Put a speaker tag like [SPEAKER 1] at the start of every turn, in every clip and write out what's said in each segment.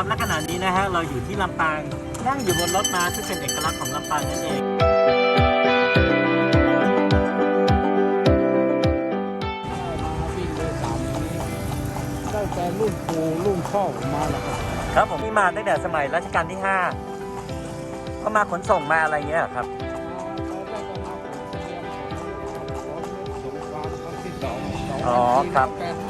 [SPEAKER 1] ครับและขณะนี้นะฮะเราอยู่ที่ลำปางนั่งอยู่บนรถม้าซึ่งเป็นเอกลักษณ์ของลำปางนั่นเอง
[SPEAKER 2] มาวิ่งโดยสารอย่างนี้ตั้งแต่รุ่นปู่รุ่นพ่อผมมาแล้วครับ
[SPEAKER 1] ครับผมนี่มาตั้งแต่สมัยรัชกาลที่5ก็มาขนส่งมาอะไรเงี้ยเหรอครับ
[SPEAKER 2] ตอนแรกก็มา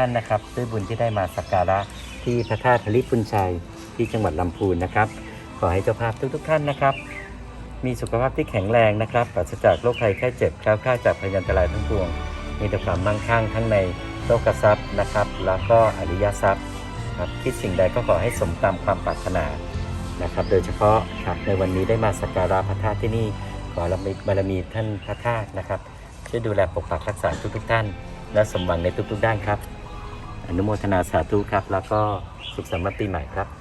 [SPEAKER 2] ท่า
[SPEAKER 1] นนะครับ ด้วยบุญที่ได้มาสักการะที่พระธาตุธริพุนชัยที่จังหวัดลำพูนนะครับ ขอให้เจ้าภาพทุกๆ ท่านนะครับ มีสุขภาพที่แข็งแรงนะครับปราศจากโรคภัยไข้เจ็บแคล้วคลาดจากพยันตรายทั้งปวง มีแต่ความมั่งคั่งทั้งในโลกทรัพย์นะครับ แล้วก็อริยทรัพย์ครับคิดสิ่งใดก็ขอให้สมตามความปรารถนานะครับ โดยเฉพาะครับในวันนี้ได้มาสักการะพระธาตุที่นี่ขอรับบารมีท่านพระธาตุนะครับช่วยดูแลปกปักรักษาทุกๆท่าน และสมหวังในทุกๆด้านครับ นุโมทนาสาธุครับ แล้วก็สุขสันต์วันปีใหม่ครับ